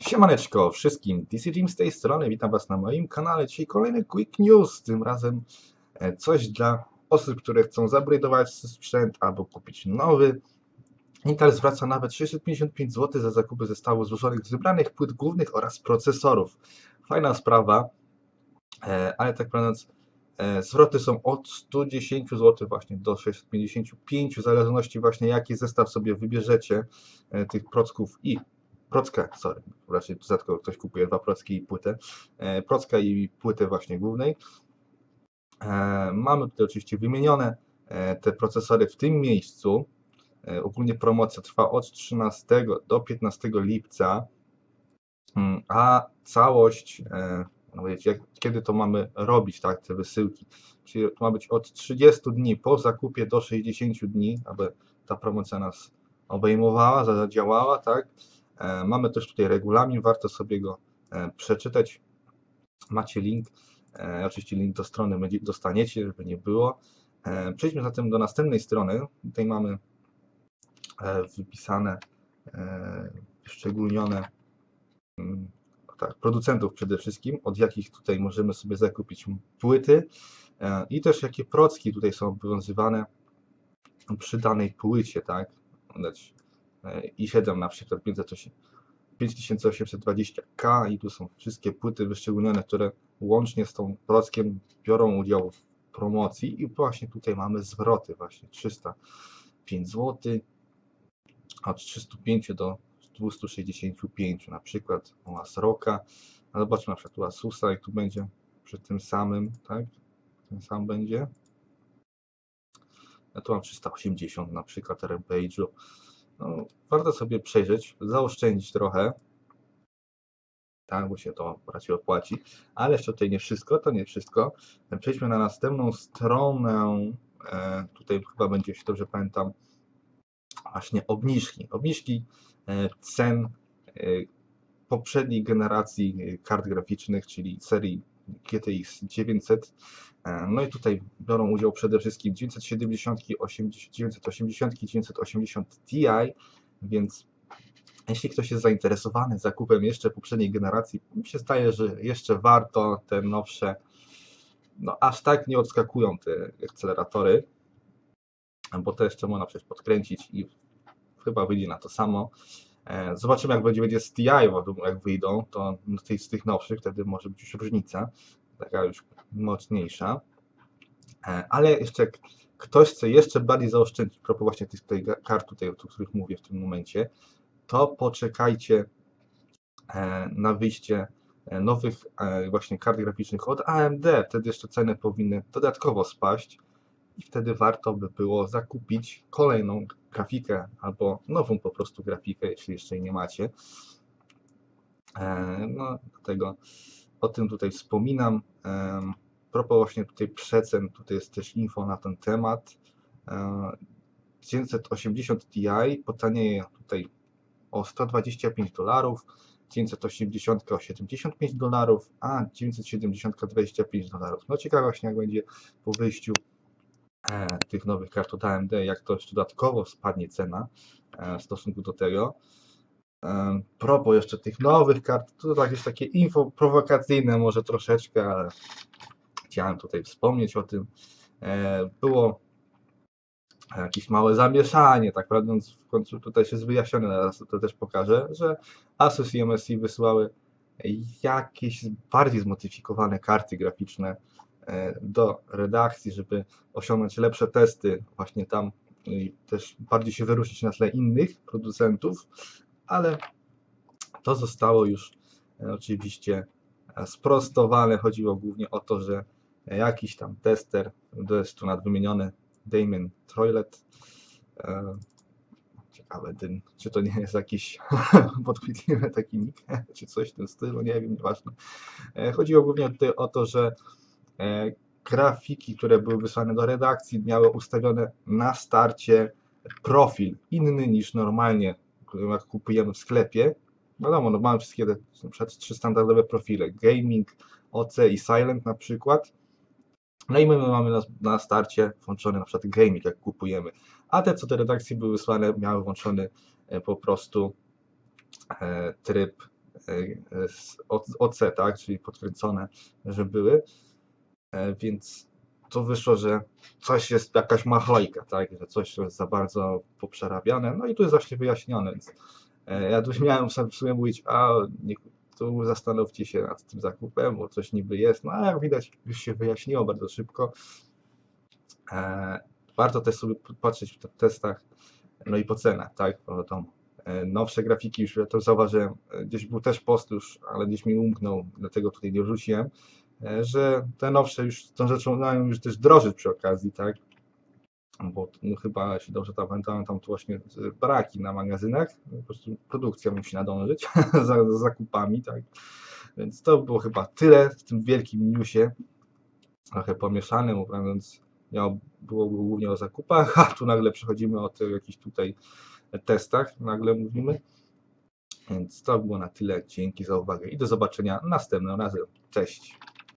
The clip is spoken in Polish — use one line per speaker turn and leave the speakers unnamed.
Siemaneczko wszystkim, DC Team z tej strony, witam Was na moim kanale. Dzisiaj kolejny Quick News, tym razem e, coś dla osób, które chcą upgrade'ować sprzęt albo kupić nowy. Intel zwraca nawet 655 zł za zakupy zestawów złożonych z wybranych płyt głównych oraz procesorów. Fajna sprawa, e, ale tak mówiąc, e, zwroty są od 110 zł właśnie do 655, w zależności właśnie jaki zestaw sobie wybierzecie tych procków i prockę, sorry, raczej rzadko ktoś kupuje dwa procki i płytę, e, procka i płytę właśnie głównej. E, mamy tutaj oczywiście wymienione e, te procesory w tym miejscu. Ogólnie promocja trwa od 13 do 15 lipca, mm, a całość, no kiedy to mamy robić, tak, te wysyłki, czyli to ma być od 30 dni po zakupie do 60 dni, aby ta promocja nas obejmowała, zadziałała, tak, mamy też tutaj regulamin, warto sobie go e, przeczytać. Macie link, e, oczywiście link do strony dostaniecie, żeby nie było. Przejdźmy zatem do następnej strony. Tutaj mamy wypisane, szczególnione mm, tak, producentów przede wszystkim, od jakich tutaj możemy sobie zakupić płyty i też jakie procki tutaj są obowiązywane przy danej płycie, tak? I7 na przykład 5820K i tu są wszystkie płyty wyszczególnione, które łącznie z tą prockiem biorą udział w promocji. I właśnie tutaj mamy zwroty właśnie 305 zł od 305 do 265 na przykład u Asroka a zobaczmy na przykład u Asusa jak tu będzie przy tym samym tak? Ten sam będzie. Ja tu mam 380 na przykład Rampage'u no, warto sobie przejrzeć, zaoszczędzić trochę, tak, bo się to raczej opłaci, ale jeszcze tutaj nie wszystko, to nie wszystko. Przejdźmy na następną stronę, e, tutaj chyba będzie, jeśli dobrze pamiętam, właśnie obniżki. Obniżki e, cen e, poprzedniej generacji kart graficznych, czyli serii GTX 900. E, no i tutaj biorą udział przede wszystkim 970, 980 980 Ti, więc jeśli ktoś jest zainteresowany zakupem jeszcze poprzedniej generacji, mi się zdaje, że jeszcze warto te nowsze, no aż tak nie odskakują te akceleratory, bo to jeszcze można przecież podkręcić i chyba wyjdzie na to samo. E, zobaczymy jak będzie, będzie z TI, jak wyjdą, to z tych nowszych, wtedy może być już różnica, taka już mocniejsza. E, ale jeszcze ktoś chce jeszcze bardziej zaoszczędzić, propos właśnie tych tutaj kart, tutaj, o których mówię w tym momencie, to poczekajcie e, na wyjście nowych właśnie kart graficznych od AMD. Wtedy jeszcze ceny powinny dodatkowo spaść i wtedy warto by było zakupić kolejną grafikę albo nową po prostu grafikę, jeśli jeszcze jej nie macie. E, no, dlatego o tym tutaj wspominam. Propos właśnie tutaj przecen, tutaj jest też info na ten temat. 980 e, Ti potanieje tutaj o 125 dolarów, 980 o 75 dolarów, a 970 25 dolarów. No ciekawe właśnie jak będzie po wyjściu E, tych nowych kart od AMD, jak to jeszcze dodatkowo spadnie cena e, w stosunku do tego. E, propos jeszcze tych nowych kart, to tak jest takie info prowokacyjne może troszeczkę, ale chciałem tutaj wspomnieć o tym. Było jakieś małe zamieszanie, tak prawda, w końcu tutaj się jest wyjaśnione, teraz to też pokażę, że Asus i MSI wysyłały jakieś bardziej zmodyfikowane karty graficzne E, do redakcji, żeby osiągnąć lepsze testy właśnie tam i też bardziej się wyróżnić na tle innych producentów, ale to zostało już e, oczywiście e, sprostowane. Chodziło głównie o to, że jakiś tam tester, to jest tu nadwymieniony Damien Troilet, ciekawe, ten, czy to nie jest jakiś podchwytliwy taki nick, czy coś w tym stylu, nie wiem, nieważne. Chodziło głównie tutaj o to, że E, grafiki, które były wysłane do redakcji, miały ustawione na starcie profil inny niż normalnie, jak kupujemy w sklepie. Wiadomo, no mamy wszystkie te przykład, trzy standardowe profile, gaming, OC i silent na przykład. No i my mamy na, na starcie włączony na przykład gaming, jak kupujemy. A te, co do redakcji były wysłane, miały włączony e, po prostu e, tryb e, O- OC, tak, czyli podkręcone, że były, E, więc to wyszło, że coś jest, jakaś machlojka, tak, że coś jest za bardzo poprzerabiane, no i tu jest właśnie wyjaśnione, więc e, ja tu miałem w sumie mówić, a nie, tu zastanówcie się nad tym zakupem, bo coś niby jest, no a jak widać już się wyjaśniło bardzo szybko. E, warto też sobie patrzeć w testach, no i po cenach, tak, bo wiadomo. E, Nowsze grafiki już ja to zauważyłem, gdzieś był też post już, ale gdzieś mi umknął, dlatego tutaj nie wrzuciłem, e, że te nowsze już tą rzeczą mają już też drożyć przy okazji, tak, bo no, chyba się dobrze tam pamiętam, tam tu właśnie e, braki na magazynach, po prostu produkcja musi nadążyć za, za zakupami, tak, więc to było chyba tyle w tym wielkim newsie, trochę pomieszane, mówiąc, miało, było głównie o zakupach, a tu nagle przechodzimy o tych jakichś tutaj testach, nagle mówimy. Więc to było na tyle. Dzięki za uwagę i do zobaczenia następnym razem. Cześć.